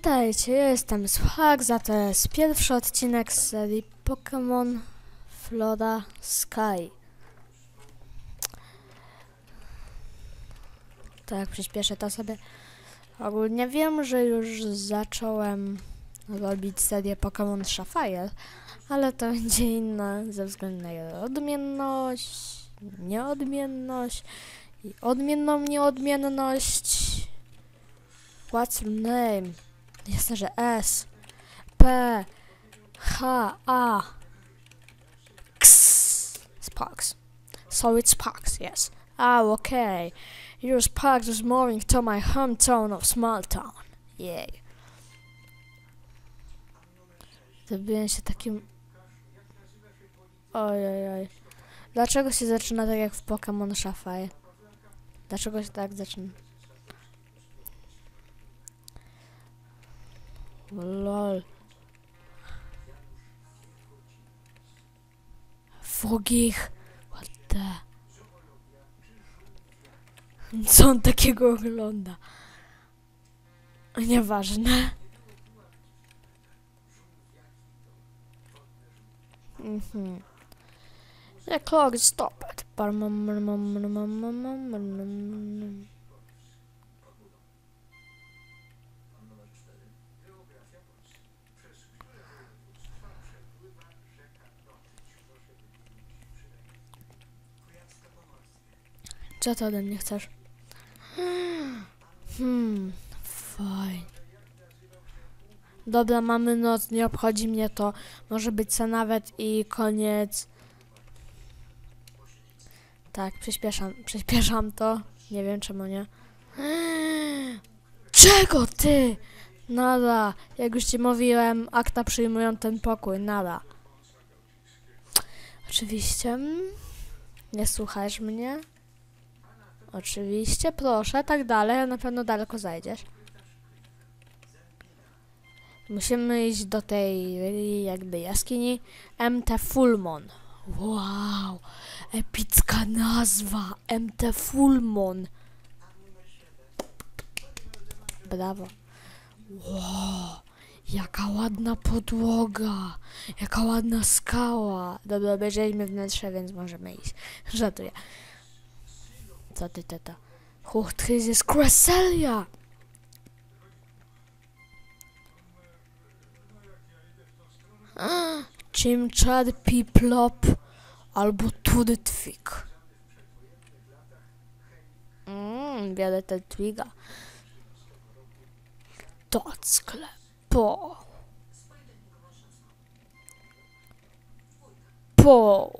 Witajcie, ja jestem Spark, a to jest pierwszy odcinek z serii Pokémon Flora Sky. Tak, przyspieszę to sobie. Ogólnie wiem, że już zacząłem robić serię Pokémon Sapphire, ale to będzie inna ze względu na odmienność, nieodmienność i odmienną nieodmienność. What's your name? Jasne, że S. P. H. A. X. Sparks. So it's Sparks, yes. Oh, okay. Your Sparks is moving to my hometown of Small Town. Yay. Zrobiłem się takim... Oj, oj, oj. Dlaczego się zaczyna tak jak w Pokémon Sapphire? Dlaczego się tak zaczyna? Lol. Fogich. What the... Co on takiego ogląda? Nieważne. Mhm. The clock is stopped. Co ty ode mnie chcesz? Hmm, fajnie. Dobra, mamy noc, nie obchodzi mnie to. Może być co nawet i koniec. Tak, przyspieszam, przyspieszam to. Nie wiem czemu nie. Czego ty? Nada. Jak już ci mówiłem, akta przyjmują ten pokój. Nada. Oczywiście. Nie słuchasz mnie? Oczywiście, proszę, tak dalej, a na pewno daleko zajdziesz. Musimy iść do tej jakby jaskini MT Fulmon. Wow, epicka nazwa MT Fulmon. Brawo. Wow, jaka ładna podłoga, jaka ładna skała. Dobra, obejrzeliśmy wnętrze, więc możemy iść. Żartuję. Co ty, teta? Hochtrys jest Cresselia! Chimchar, Piplop albo Tudtwig. Mmm, biorę ten Twiga. Dockle, po. Po.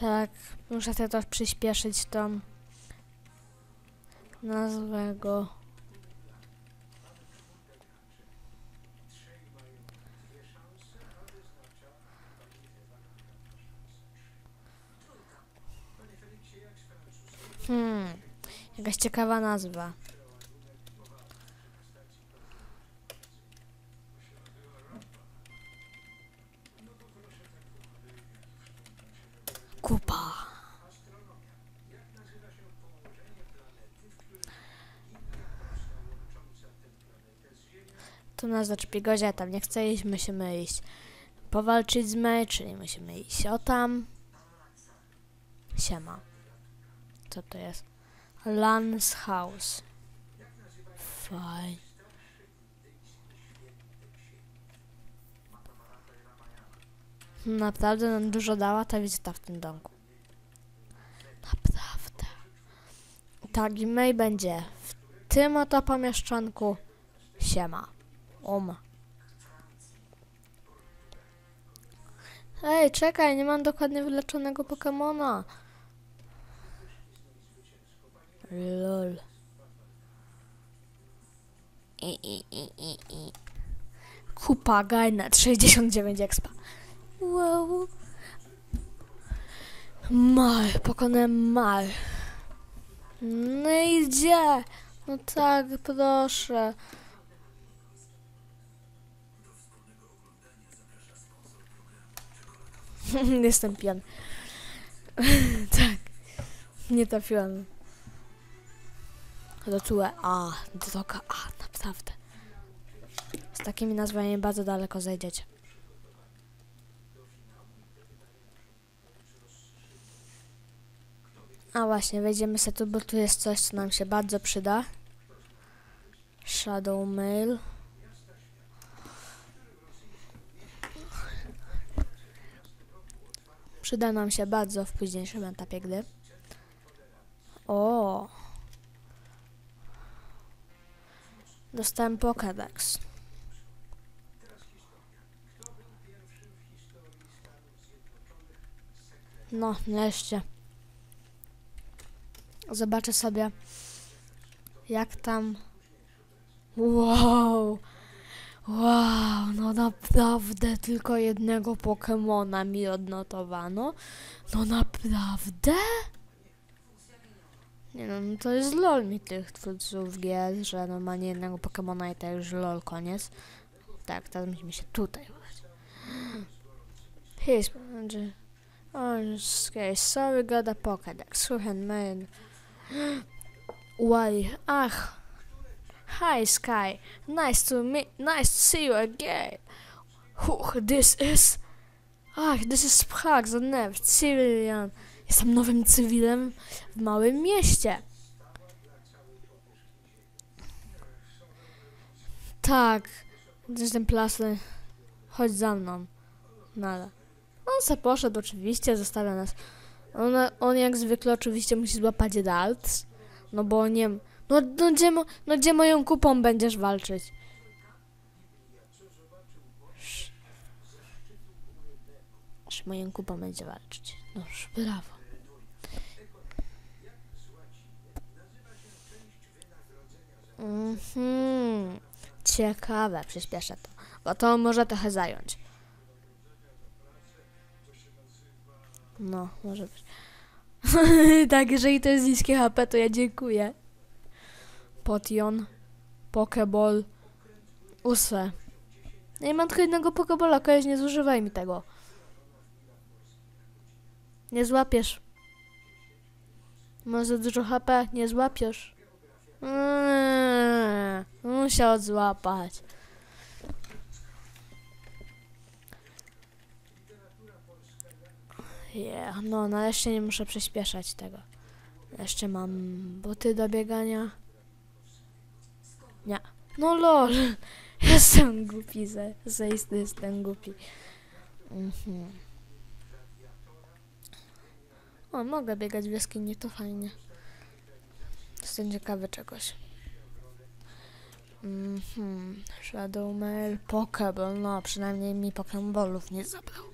Tak, muszę sobie przyspieszyć tam nazwę go. Hmm, jakaś ciekawa nazwa. Kupa. To nas zaczepi Gozia, tam nie chce iść, musimy iść powalczyć z May, czyli musimy iść o tam. Siema. Co to jest? Lance House. Fajnie. Naprawdę nam dużo dała ta wizyta w tym domku. Naprawdę. Tak, i May będzie w tym oto pomieszczonku. Siema. Um. Ej, czekaj, nie mam dokładnie wyleczonego Pokemona. Lol. I, i, i, i, i. Kupa Gainet 69 expa. Wow. Mal, pokonałem mal. No i gdzie? No tak, proszę. Jestem pijany. tak. Nie trafiłam. Rocue A, droga A, naprawdę. Z takimi nazwami bardzo daleko zejdziecie. A właśnie, wejdziemy sobie tu, bo tu jest coś, co nam się bardzo przyda. Shadow Mail. Przyda nam się bardzo w późniejszym etapie gry. O! Dostałem Pokédex. No, nareszcie. Zobaczę sobie, jak tam. Wow! Wow, no naprawdę tylko jednego Pokemona mi odnotowano. No naprawdę? Nie no, no to jest lol mi tych twórców gier, że normalnie jednego Pokemona i to już lol koniec. Tak, teraz musimy się tutaj udać. Here's manager. Okay, sorry, got a Pokédex. Słuchaj, man. Why? Ach. Hi, Sky. Nice to meet, nice to see you again. Huch, this is... Ach, this is Prag, the next civilian. Jestem nowym cywilem w małym mieście. Tak. Jestem plasy. Chodź za mną. Nada. On se poszedł oczywiście, zostawia nas. On, on jak zwykle oczywiście musi złapać Dalt. No bo nie... No, no, gdzie, mo- no gdzie moją kupą będziesz walczyć? Sz- moją kupą będzie walczyć. No, brawo. Mhm. Ciekawe, przyspieszę to. Bo to może trochę zająć. No, może być. tak, jeżeli to jest niskie HP, to ja dziękuję. Potion, Pokeball, Use. Nie mam tylko jednego Pokebola, koleś, nie zużywaj mi tego. Nie złapiesz. Za dużo HP, nie złapiesz. Eee, musiał złapać. Yeah, no, nareszcie nie muszę przyspieszać tego. Jeszcze mam buty do biegania. Nie. No lol. Jestem głupi, ze, jestem głupi. Mhm. O, mogę biegać w jaskini, to fajnie. Jestem ciekawy czegoś. Mhm. Shadow Mail, Pokeball, no przynajmniej mi Pokeballów nie zabrał.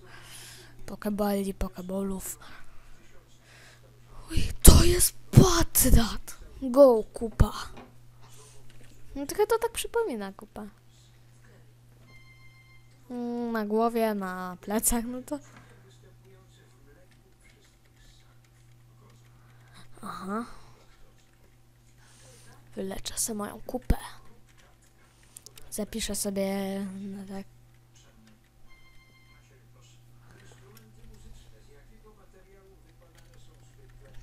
Pokeballi, Pokeballów. Uj, to jest Patrat! Go, kupa. No trochę to tak przypomina kupa. Mm, Na głowie, na plecach, no to... Aha. Wyleczę sobie moją kupę. Zapiszę sobie no tak.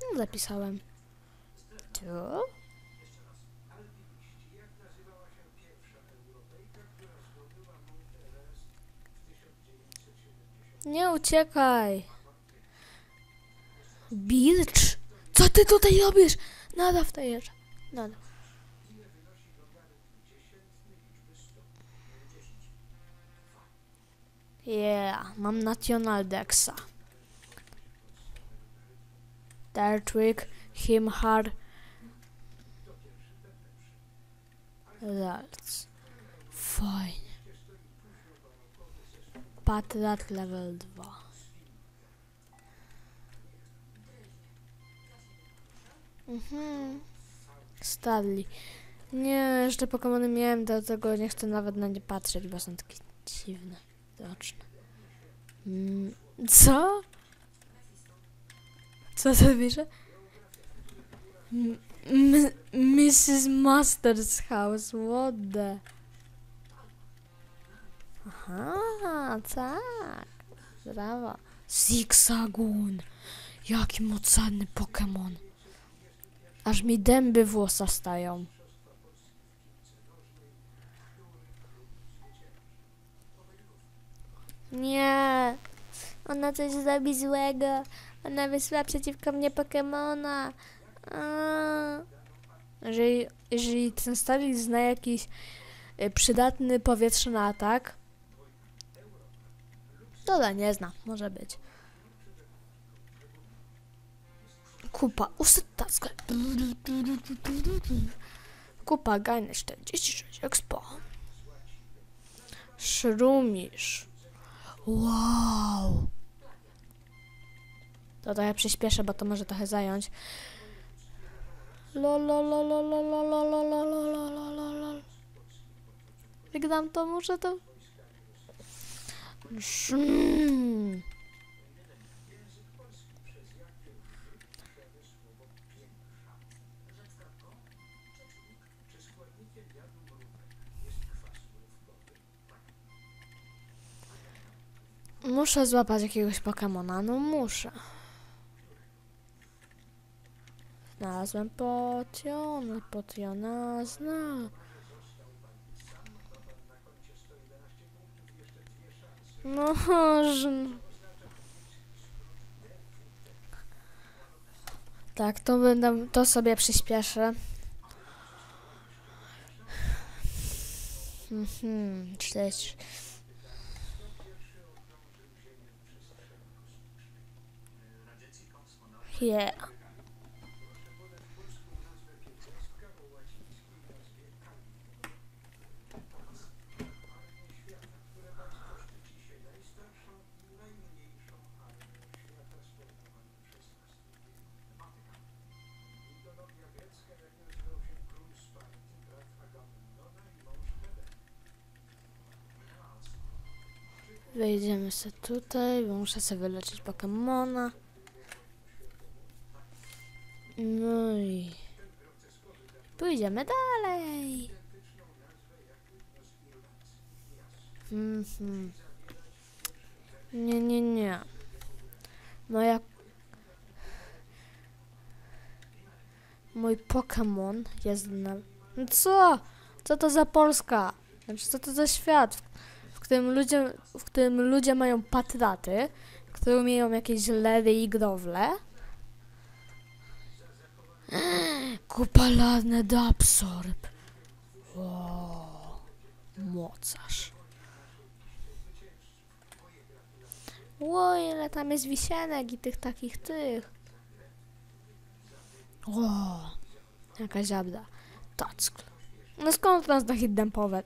No, zapisałem. Tu? Nie uciekaj. Bilcz? Co ty tutaj robisz? Nada wstajesz. Nada. Yeah, mam National Dexa. Dartwick, Himhar, Ralts. Fajnie. Patrat level 2. Mhm. Starli. Nie, jeszcze Pokemony miałem, dlatego nie chcę nawet na nie patrzeć, bo są takie dziwne, roczne. Mm, co? Co to pisze? M- Mrs. Masters House, what the... Aha, tak. Brawo. Zigzagoon. Jaki mocarny Pokémon. Aż mi dęby włosa stają. Nie. Ona coś zrobi złego. Ona wysłała przeciwko mnie Pokemona. Jeżeli, jeżeli ten Starly zna jakiś y, przydatny powietrzny atak, da nie zna, może być. Kupa, usytacka. Kupa, gajne 46 expo. Szrumisz. Wow. To trochę przyspieszę, bo to może trochę zająć. Lol, lol, lol, lol, lol, lol, lol, lol, lol, lol, lol, lol, lol. Wygram to, muszę to... Muszę złapać jakiegoś Pokemona, no muszę. Znalazłem potion, potiona zna. Że... Tak, to będę, to sobie przyspieszę. Mhm, cześć. Yeah. Wejdziemy sobie tutaj, bo muszę sobie wyleczyć Pokemona. No i pójdziemy dalej. Mhm. Nie, nie, nie. Moja... Mój Pokémon jest na... No co? Co to za Polska? Znaczy, co to za świat, którym ludzie, w którym ludzie mają patraty, które umieją jakieś lery i growle? Kupalane Dabsorb. O, mocarz. Ło, ile tam jest wisienek i tych takich tych. O, jaka ziabda. Tackl. No skąd nas takie dępowe?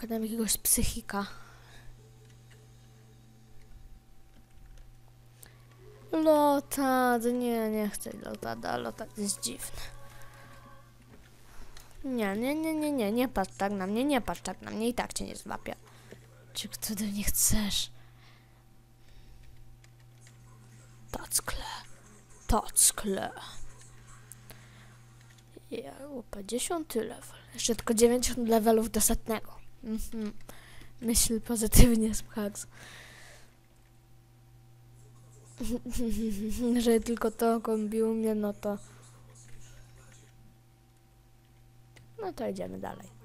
Pokadam jakiegoś psychika. Lotad, nie, nie chcę Lotada, Lotad jest dziwny. Nie, nie, nie, nie, nie, nie patrz tak na mnie, nie patrz tak na mnie i tak cię nie złapię. Czy kto do mnie chcesz? Tackle, tackle. Ja, upa, dziesiąty level. Jeszcze tylko 90 levelów do setnego. Mhm. Myśl pozytywnie, Spax. że tylko to kombił mnie, no to... No to idziemy dalej.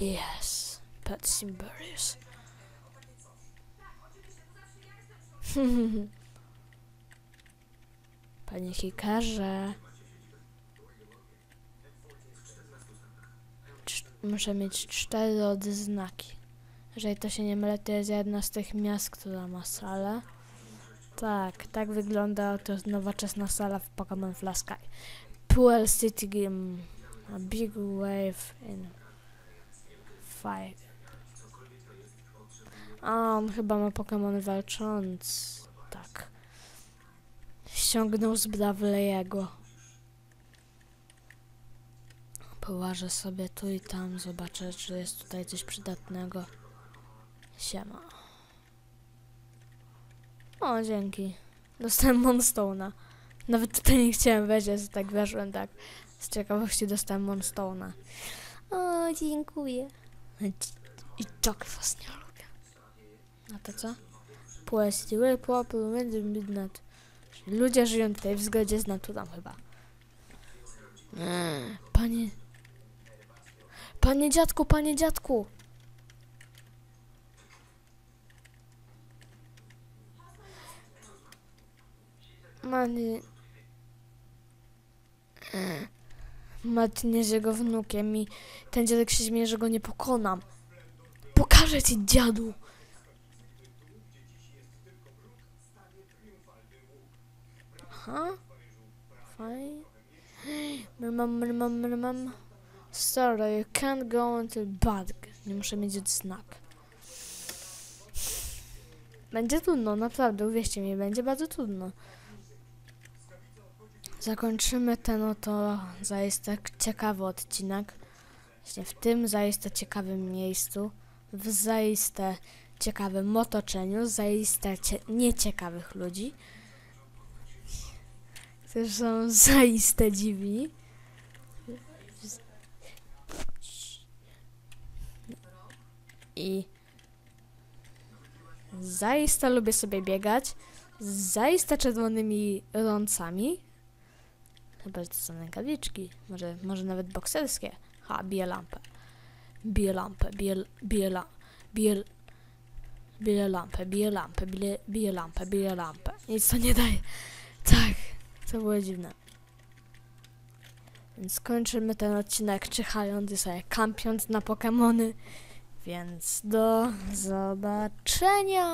Yes, Pet Symberius. Panie Hikarze. Muszę mieć cztery odznaki. Jeżeli to się nie mylę, to jest jedna z tych miast, która ma salę. Tak, tak wygląda to jest nowoczesna sala w Pokémon Flash Sky. Puel City Game. A big wave in five. A on chyba ma Pokémon walcząc. Tak. ściągnął z Brawley'ego. Połażę sobie tu i tam, zobaczę, czy jest tutaj coś przydatnego. Siema. O, dzięki. Dostałem Monstone'a. Nawet tutaj nie chciałem wejść, ale tak weszłem, tak. Z ciekawości dostałem Monstone'a. O, dziękuję. I tak was nie lubię. A to co? Popły między midnight. Ludzie żyją tutaj w zgodzie z naturą chyba. Panie... Panie dziadku, panie dziadku! Mani... Martin jest jego wnukiem i ten dziadek się śmieje, że go nie pokonam. Pokażę ci, dziadu! Aha. Fine. Mrmam, mrmam, mrmam. Sorry, you can't go into bad. Nie muszę mieć znak. Będzie trudno, naprawdę, uwierzcie mi, będzie bardzo trudno. Zakończymy ten oto zaiste ciekawy odcinek. Właśnie w tym zaiste ciekawym miejscu, w zaiste ciekawym otoczeniu, zaiste cie nieciekawych ludzi, którzy są zaiste dziwni. I zaiste lubię sobie biegać, zaiste czerwonymi rącami, Chyba, że to są rękawiczki. Może, może nawet bokserskie. Ha, bije lampę. Bije lampę, bije, bije, la, bije, lampę, bije lampę, bije, bije lampę, bije lampę. Nic to nie daje. Tak, to było dziwne. Więc kończymy ten odcinek czyhając i sobie kampiąc na Pokemony. Więc do zobaczenia!